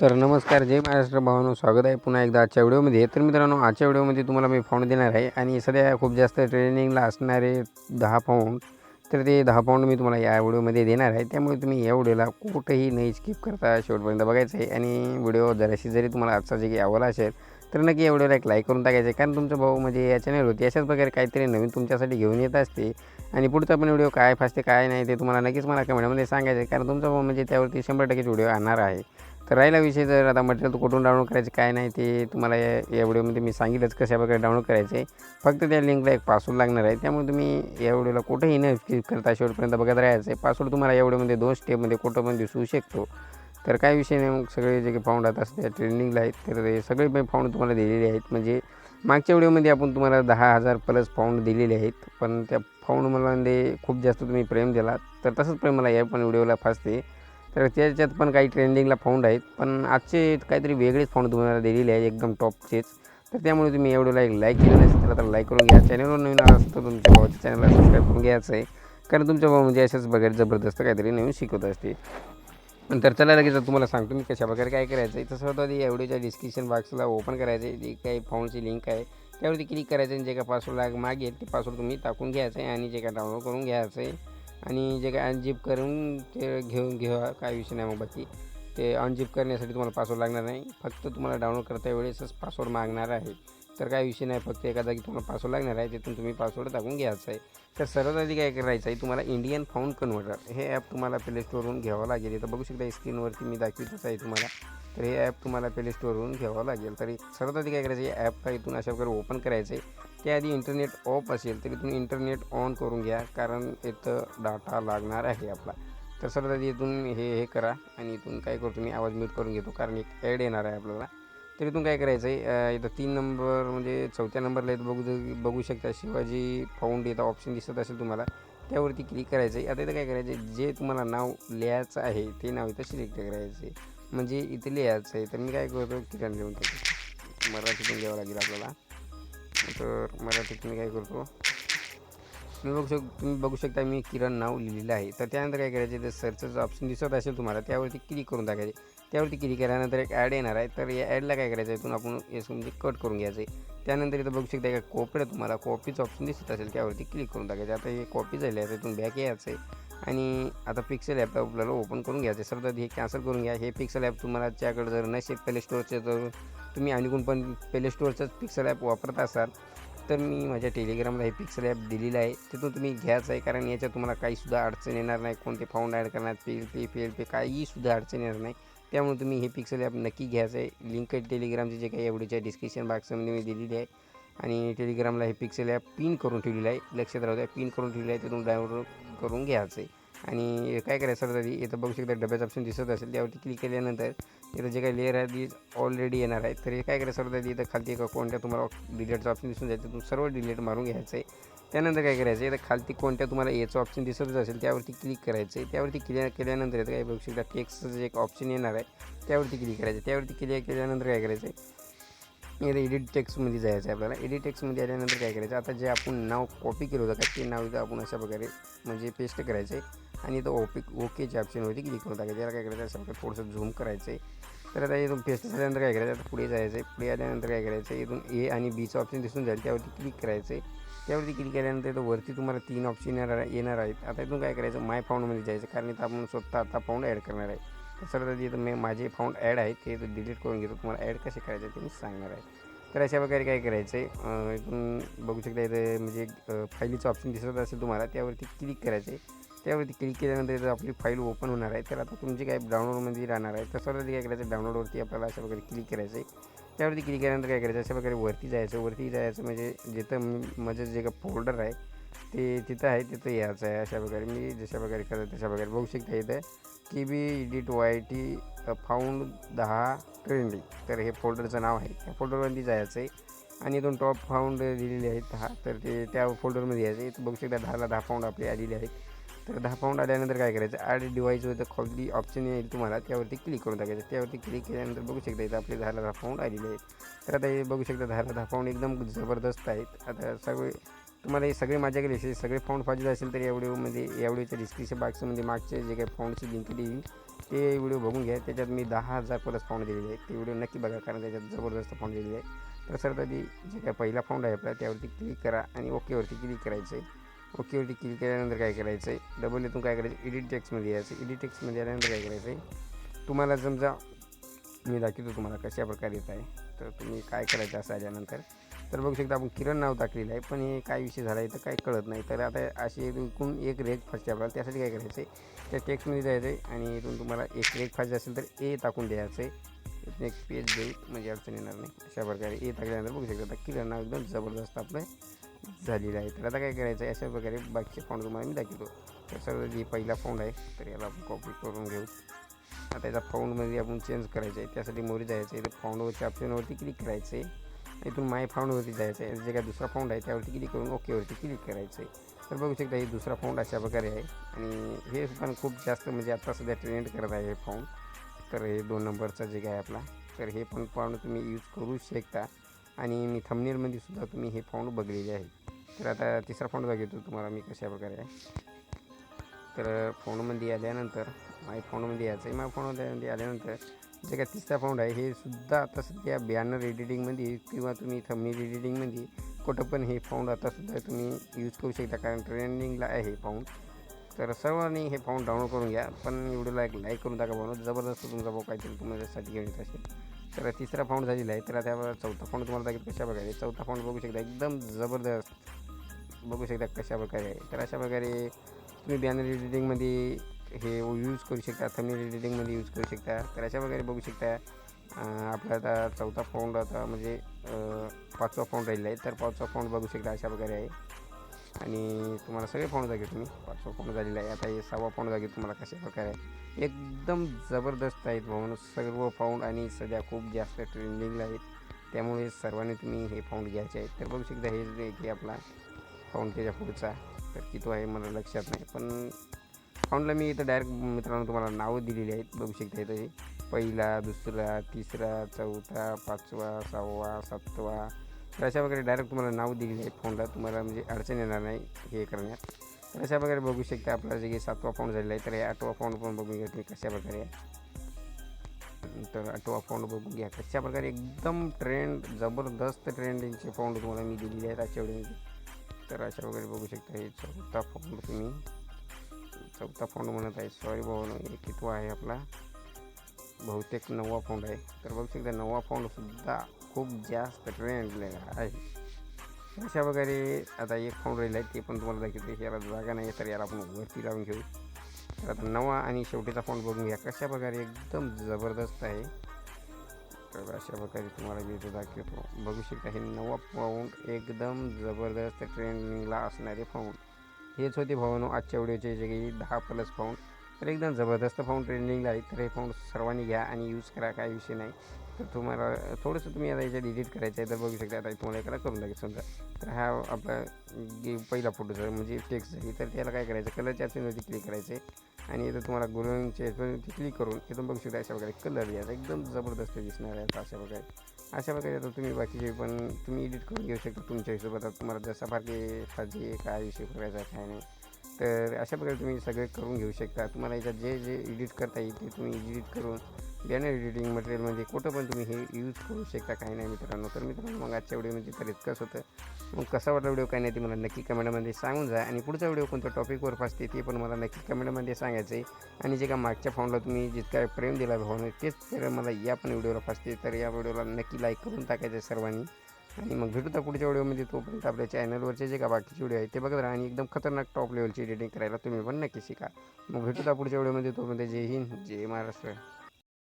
तर नमस्कार जय महाराष्ट्र भावानो स्वागत आहे पुन्हा एकदा आजच्या व्हिडिओमध्ये. तर मित्रांनो आजच्या व्हिडिओमध्ये तुम्हाला मी फाउंड देणार आहे आणि सध्या खूप जास्त ट्रेनिंगला असणारे दहा पाऊंड तर ते दहा पाऊंड मी तुम्हाला या व्हिडिओमध्ये देणार आहे. त्यामुळे तुम्ही या व्हिडिओला कुठंही नाही स्किप करता शेवटपर्यंत बघायचं आहे आणि व्हिडिओ जराशी जरी तुम्हाला आजचा जे काही आवडला असेल तर नक्की या व्हिडिओला एक लाईक करून टाकायचं आहे. कारण तुमचा भाऊ म्हणजे या चॅनलवरती अशाच प्रकारे काहीतरी नवीन तुमच्यासाठी घेऊन येत असते आणि पुढचा पण व्हिडिओ काय फासते काय नाही ते तुम्हाला नक्कीच मला कमेंटमध्ये सांगायचं आहे. कारण तुमचा भाऊ म्हणजे त्यावरती शंभर टक्केच व्हिडिओ आणणार आहे. तर राहिला विषय जर आता मटेरियल कुठून डाउनलोड करायचं काय नाही ते तुम्हाला या या व्हिडिओमध्ये मी सांगितलंच कशा प्रकारे डाउनलोड करायचं. आहे फक्त त्या लिंकला एक पासवर्ड लागणार आहे. त्यामुळे तुम्ही या व्हिडिओला कुठेही न स्किप करता शेवटपर्यंत बघत राहायचं आहे. पासवर्ड तुम्हाला या व्हिडिओमध्ये दोन स्टेपमध्ये कुठं पण दिसू शकतो. तर काय विषय नाही मग सगळे जे काही फाउंड आता सध्या ट्रेंडिंगला आहेत तर ते सगळे पण फाउंड तुम्हाला दिलेले आहेत. म्हणजे मागच्या व्हिडिओमध्ये आपण तुम्हाला दहा हजार प्लस फाउंड दिलेले आहेत. पण त्या फाउंड मला खूप जास्त तुम्ही प्रेम दिला तर तसंच प्रेम मला या पण व्हिडिओला फासते. तर त्याच्यात पण काही ट्रेंडिंगला फाऊंड आहेत. पण आजचे काहीतरी वेगळेच फाऊंड तुम्हाला दिलेले आहे एकदम टॉपचेच तर त्यामुळे तुम्ही एवढ्याला एक लाईक केलं नसेल तर आता लाईक करून घ्या. चॅनलवर नवीन आला असतं तर तुमच्या भावाच्या चॅनलला सबस्क्राईब करून घ्यायचं आहे. कारण तुमच्या भाऊ म्हणजे अशाच बघायला जबरदस्त काहीतरी नवीन शिकवत असते तर चला लगेच तुम्हाला सांगतो मी कशा प्रकारे काय करायचं आहे. तसं होतं ती एवढीच्या डिस्क्रिप्शन बॉक्सला ओपन करायचं आहे. जी काही फाऊंडची लिंक आहे त्यावरती क्लिक करायचं आणि जे काय पासवर्ड मागेल ते पासवर्ड तुम्ही टाकून घ्यायचं आहे आणि जे काय डाउनलोड करून घ्यायचं आहे. आणि जे काय अनजिप करून ते घेऊन घ्या काय विषय नाही मग बाकी. ते अनजिप करण्यासाठी तुम्हाला पासवर्ड लागणार नाही. फक्त तुम्हाला डाउनलोड करता वेळेसच पासवर्ड मागणार आहे. तर काय विषय नाही फक्त एका जागी तुम्हाला पासवर्ड लागणार आहे तिथून तुम्ही पासवर्ड टाकून घ्यायचं आहे. तर सर्वात आधी काय करायचं आहे तुम्हाला इंडियन फाऊंड कन्व्हर्टर हे ॲप तुम्हाला प्ले स्टोरवरून घ्यावं लागेल. इथं बघू शकता स्क्रीनवरती मी दाखवतच आहे तुम्हाला. तर हे ॲप तुम्हाला प्ले स्टोरवरून घ्यावं लागेल. तरी सर्वात आधी काय करायचं आहे ॲप इथून अशा प्रकारे ओपन करायचं आहे. त्याआधी इंटरनेट ऑफ असेल तरी तुम्ही इंटरनेट ऑन करून घ्या. कारण इथं डाटा लागणार आहे आपला. तर सर आधी इथून हे हे करा आणि इथून काय करतो मी आवाज म्यूट करून घेतो कारण एक ॲड येणार आहे आपल्याला. तर इथून काय करायचं आहे इथं तीन नंबर म्हणजे चौथ्या नंबरला इथं बघू बघू शकता. शिवाजी फाउंड इथं ऑप्शन दिसत असेल तुम्हाला. त्यावरती क्लिक करायचं आहे आता इथं काय करायचं आहे जे तुम्हाला नाव लिहायचं आहे ते नाव इथं सिलेक्ट करायचं आहे म्हणजे इथं लिहायचं आहे तर मी काय करतो? किरण लिहून मराठीतून घ्यावं लागेल आपल्याला. तर मराठीतून काय करतो तुम्ही बघू शक तुम्ही बघू शकता मी किरण नाव लिहिलेलं आहे. तर त्यानंतर काय करायचे ते सर्चचं ऑप्शन दिसत असेल तुम्हाला त्यावरती क्लिक करून टाकायचे. त्यावरती क्लिक केल्यानंतर एक ॲड येणार आहे. तर या ॲडला काय करायचं आहे इथून आपण याचं म्हणजे कट करून घ्यायचं आहे. त्यानंतर इथं बघू शकता एका कोपऱ्यात तुम्हाला कॉपीचं ऑप्शन दिसत असेल त्यावरती क्लिक करून टाकायचं. आता हे कॉपी झाली आहे इथून बॅक यायचं आहे. आणि आता पिक्सल ॲप आपल्याला ओपन करून घ्यायचं आहे. सर्वात हे कॅन्सल करून घ्या. हे पिक्सल ॲप तुम्हाला त्याकडे जर नसेल प्ले स्टोअरचे जर तुम्ही आणखून पण प्ले स्टोअरचंच पिक्सल ॲप वापरत असाल तर मी माझ्या टेलिग्रामला हे पिक्सल ॲप दिलेलं आहे. तिथून तुम्ही घ्यायचं आहे कारण याच्यात तुम्हाला काहीसुद्धा अडचण येणार नाही. कोणते फाऊंड ॲड करणार P L P P L P काहीसुद्धा अडचण येणार नाही. त्यामुळे तुम्ही हे पिक्सल ॲप नक्की घ्यायचं आहे. लिंक टेलिग्रामचे जे काही एवढीच्या डिस्क्रिप्शन बॉक्समध्ये मी दिलेली आहे. आणि टेलिग्रामला हे पिक्सल ॲप पिन करून ठेवलेलं आहे. लक्षात राहू द्या पिन करून ठेवलेलं आहे तिथून डाउनलोड करून घ्यायचं आहे. आणि काय करायचं सर तरी इथं बघू शकता डब्याचं ऑप्शन दिसत असेल. त्यावरती क्लिक केल्यानंतर इथं जे काही लेअर आहे ती ऑलरेडी येणार आहे तर हे काय करायचं सर तरी इथं खालती एका कोणत्या तुम्हाला डिलेटचं ऑप्शन दिसून जायचं तुम्ही सर्व डिलेट मारून घ्यायचं आहे त्यानंतर काय करायचं इथं खालती कोणत्या तुम्हाला याचं ऑप्शन दिसतच असेल त्यावरती क्लिक करायचं आहे त्यावरती क्लिअर केल्यानंतर इथं काय बघू शकता टेक्सचं जे एक ऑप्शन येणार आहे त्यावरती क्लिक करायचं त्यावरती क्लिअर केल्यानंतर काय करायचं आहे इथं एडिट टेक्स्टमध्ये जायचं आहे आपल्याला. एडिट टेक्स्टमध्ये आल्यानंतर काय करायचं आता जे आपण नाव कॉपी केलं होतं का ते नाव इथं आपण अशा प्रकारे म्हणजे पेस्ट करायचं आहे आणि इथं ओपी ऑप्शन ऑप्शनवरती क्लिक करून टाकायचं. त्याला काय करायचं असं थोडंसं झूम करायचं आहे तर आता इथून फेस्ट झाल्यानंतर काय करायचं आता पुढे जायचं आहे पुढे आल्यानंतर काय करायचं आहे इथून ए आणि बीचं ऑप्शन दिसून जाईल. त्यावरती क्लिक करायचं आहे त्यावरती क्लिक केल्यानंतर इथं वरती तुम्हाला तीन ऑप्शन येणार येणार आहेत. आता इथून काय करायचं माय फाउंडमध्ये जायचं. कारण इथं आपण स्वतः आता फाऊंड ॲड करणार आहे. तर सर इथं मी माझे फाऊंड ॲड आहे ते डिलीट करून घेतो. तुम्हाला ॲड कसे करायचे ते मी सांगणार आहे. तर अशा प्रकारे काय करायचं आहे इथून बघू शकता इथं म्हणजे फाईलीचं ऑप्शन दिसत असेल तुम्हाला त्यावरती क्लिक करायचं आहे त्यावरती क्लिक केल्यानंतर आपली फाईल ओपन होणार आहे. तर आता तुमची काय डाउनलोडमध्ये राहणार आहे. तर सर्वात काय करायचं डाउनलोडवरती आपल्याला अशा प्रकारे क्लिक करायचं आहे. त्यावरती क्लिक केल्यानंतर काय करायचं? अशा प्रकारे वरती जायचं. वरती जायचं म्हणजे जिथं माझं जे का फोल्डर आहे ते तिथं आहे तिथं यायचं आहे. अशा प्रकारे मी जशा प्रकारे करत तशा प्रकारे बघू शकता इथं की B edit Y T font दहा ट्रेंडिंग तर हे फोल्डरचं नाव आहे. त्या फोल्डरवरती जायचं आहे. आणि दोन टॉप फाउंड दिलेले आहेत दहा. तर ते त्या फोल्डरमध्ये यायचं इथं बघू शकता दहाला दहा फाउंड आपले आलेले आहेत. तर दहा पाऊंड आल्यानंतर काय करायचं? ॲड डिवाईस होतं खाली ऑप्शन येईल तुम्हाला त्यावरती क्लिक करून टाकायचं. त्यावरती क्लिक केल्यानंतर बघू शकता इथं आपले दहाला दहा पाऊंड आलेले आहेत. तर आता हे बघू शकता दहाला दहा पाऊंड एकदम जबरदस्त आहेत. आता सगळे तुम्हाला हे सगळे माझ्याकडे असे सगळे फाउंड पाहिजे असेल तर एवढे म्हणजे व्हिडिओच्या डिस्क्रिप्शन बॉक्समध्ये मागचे जे काही फाउंडची लिंक देईल ते व्हिडिओ बघून घ्या. त्याच्यात मी दहा हजार प्लस फाउंड दिलेले आहेत. ते व्हिडिओ नक्की बघा कारण त्याच्यात जबरदस्त फाउंड दिलेले आहे तर सर आधी जे काय पहिला फाउंड आहे आपला त्यावरती क्लिक करा आणि ओकेवरती क्लिक करायचं आहे. ओकेवरती क्लिक केल्यानंतर काय करायचं आहे डबल इथून काय करायचं? एडिट टेक्समध्ये यायचं. एडिट टेक्समध्ये आल्यानंतर काय करायचं आहे तुम्हाला समजा मी दाखवतो तुम्हाला कशा प्रकारे येत आहे. तर तुम्ही काय करायचं असं आल्यानंतर तर बघू शकता आपण किरण नाव टाकलेलं आहे पण हे काय विषय झाला आहे तर काही कळत नाही. तर आता अशी एकूण एक रेग फास्ट आपल्याला. त्यासाठी काय करायचं आहे त्या टेक्स्टमध्ये जायचं आहे आणि इथून तुम्हाला एक रेग फास्ट असेल तर ए टाकून द्यायचं आहे इथून एक पेज देईल म्हणजे अडचण येणार नाही. अशा प्रकारे ए टाकल्यानंतर बघू शकता किरण नाव एकदम जबरदस्त आपलं झालेलं आहे. तर आता काय करायचं? आहे अशा प्रकारे बाकीचे फॉन्ट तुम्हाला मी दाखवतो. तर सर्व जे पहिला फॉन्ट आहे तर याला आपण कॉपी करून घेऊ. आता याचा फाउंडमध्ये आपण चेंज करायचं आहे. त्यासाठी मोरी जायचं आहे. तर फाउंडवरच्या ऑप्शनवरती क्लिक करायचं आहे. इथून माय फाउंडवरती जायचं आहे. जे काय दुसरा फाउंड आहे त्यावरती क्लिक करून ओकेवरती क्लिक करायचं आहे. तर बघू शकता हे दुसरा फाउंड अशा प्रकारे आहे. आणि हे पण खूप जास्त म्हणजे आता सध्या ट्रेंड करत आहे हे फाउंड तर हे दोन नंबरचा जे काय आपला तर हे पण फाउंड तुम्ही यूज करू शकता. आणि मी थंबनेलमध्ये सुद्धा तुम्ही हे फाउंड बघलेले आहे तर आता तिसरा फाउंड दाखवतो तुम्हाला मी कशा प्रकारे आहे. तर फोनमध्ये आल्यानंतर माय फोनमध्ये यायचं आहे. माय फोनमध्ये आल्यानंतर जे काय तिसरा फाउंड आहे हे सुद्धा आता सध्या बॅनर एडिटिंगमध्ये किंवा तुम्ही थंबनेल एडिटिंगमध्ये कुठं पण हे फाऊंड आतासुद्धा तुम्ही यूज करू शकता. कारण ट्रेंडिंगला आहे हे फाऊंड तर सर्वांनी हे फाऊंड डाउनलोड करून घ्या. पण व्हिडिओला एक लाईक करून टाका बनवून जबरदस्त तुमचा भाऊ काहीतरी साठी घेऊन येत असेल. तर तिसरा फाउंड झालेला आहे. तर आता चौथा फाउंड तुम्हाला दाखवत कशा प्रकारे. चौथा फाउंड बघू शकता एकदम जबरदस्त. बघू शकता कशा प्रकारे. आहे तर अशा प्रकारे तुम्ही बॅनर एडिटिंगमध्ये हे यूज करू शकता थंबनेल एडिटिंगमध्ये यूज करू शकता. तर अशा प्रकारे बघू शकता आपला आता चौथा फाउंड आता म्हणजे पाचवा फाउंड राहिलेला आहे. तर पाचवा फाउंड बघू शकता अशा प्रकारे आहे. आणि तुम्हाला सगळे फाउंड जागे तुम्ही. पाचवा फाउंड झालेला आहे. आता हे सहावा फाउंड जागे तुम्हाला कशा प्रकारे? एकदम जबरदस्त आहेत म्हणून सर्व फाउंड आणि सध्या खूप जास्त ट्रेंडिंगला आहेत. त्यामुळे सर्वांनी तुम्ही हे फाउंड घ्यायचे आहेत. तर बघू शकता हे की आपला फाउंड त्याच्या पुढचा तर किती आहे मला लक्षात नाही. पण फाउंडला मी इथं डायरेक्ट मित्रांनो तुम्हाला नावं दिलेली आहेत. बघू शकता इथं हे. पहिला दुसरा तिसरा चौथा पाचवा सहावा सातवा तर अशा प्रकारे डायरेक्ट तुम्हाला नाव दिलेली आहेत फोनला तुम्हाला म्हणजे अडचण येणार नाही हे करण्यात. तर अशा प्रकारे बघू शकता आपला जे काही सातवा फाउंड झालेला आहे तर हे आठवा फाउंड पण बघून घ्या तुम्ही कशा प्रकारे तर आठवा पाऊंड बघून घ्या. कशा प्रकारे एकदम ट्रेंड जबरदस्त ट्रेंडिंगचे फाउंड तुम्हाला मी दिलेले आहेत आजच्या वेळेमध्ये. तर अशा प्रकारे बघू शकता हे चौथा फाऊंड तुम्ही. चौथा पाऊंड म्हणत आहे. सॉरी भाऊ कितवा आहे आपला. बहुतेक नववा फाउंड आहे. तर बघू शकता नववा फाउंडसुद्धा खूप जास्त ट्रेंडलेला आहे. अशा प्रकारे आता एक फाउंड राहिला आहे ते पण तुम्हाला दाखवते. याला जागा नाही तर याला आपण वरती लावून घेऊ. तर आता नवा आणि शेवटीचा फाउंड बघून घ्या कशा प्रकारे एकदम जबरदस्त आहे. तर अशा प्रकारे तुम्हाला मी इथं दाखवतो. बघू शकता हे नवा फाऊंड एकदम जबरदस्त ट्रेंडिंगला असणारे फाऊंड हेच होते भावानो आजच्या व्हिडिओचे जे काही दहा प्लस फाऊंड तर एकदम जबरदस्त फाऊंड ट्रेंडिंगला आहे. तर हे फाऊंड सर्वांनी घ्या आणि यूज करा काही विषय नाही. तर तुम्हाला थोडंसं तुम्ही आता याच्यात एडिट करायचं आहे तर बघू शकता. आता तुम्हाला एखादा करून लागेल समजा. तर हा आपला गे पहिला फोटो म्हणजे टेक्स्ट झाली तर त्याला काय करायचं? कलरच्या ऑप्शनवरती क्लिक करायचं आहे आणि इथं तुम्हाला गोल्डनच्या याच्यावरती क्लिक करून इथून बघू शकता अशा प्रकारे कलर द्यायचा एकदम जबरदस्त दिसणार आहे अशा प्रकारे. अशा प्रकारे आता तुम्ही बाकीचे पण तुम्ही एडिट करून घेऊ शकता तुमच्या हिशोबात. आता तुम्हाला जसा फारके पाहिजे काय हिशोब करायचा काय नाही. तर अशा प्रकारे तुम्ही सगळे करून घेऊ शकता. तुम्हाला याच्यात जे जे एडिट करता येईल ते तुम्ही एडिट करून बॅनर एडिटिंग मटेरियलमध्ये कुठं पण तुम्ही हे यूज करू शकता काही नाही मित्रांनो. तर मित्रांनो मग आजच्या व्हिडिओमध्ये तर इतकंच होतं. मग कसा वाटला व्हिडिओ काय नाही ते मला नक्की कमेंटमध्ये सांगून जा. आणि पुढचा व्हिडिओ कोणत्या टॉपिकवर फासते ते पण मला नक्की कमेंटमध्ये सांगायचं आहे आणि जे का मागच्या फाउंडला तुम्ही जितका प्रेम दिला भावनं तेच तर मला या पण व्हिडिओला फासते. तर या व्हिडिओला नक्की लाईक करून टाकायचं आहे सर्वांनी. आणि मग भेटू त्या पुढच्या व्हिडिओमध्ये तोपर्यंत आपल्या चॅनलवरचे जे का बाकीचे व्हिडिओ आहेत ते बघत राहा आणि एकदम खतरनाक टॉप लेवलची एडिटिंग करायला तुम्ही पण नक्की शिका. मग भेटू त्या पुढच्या व्हिडिओमध्ये तोपर्यंत जय हिंद जय महाराष्ट्र.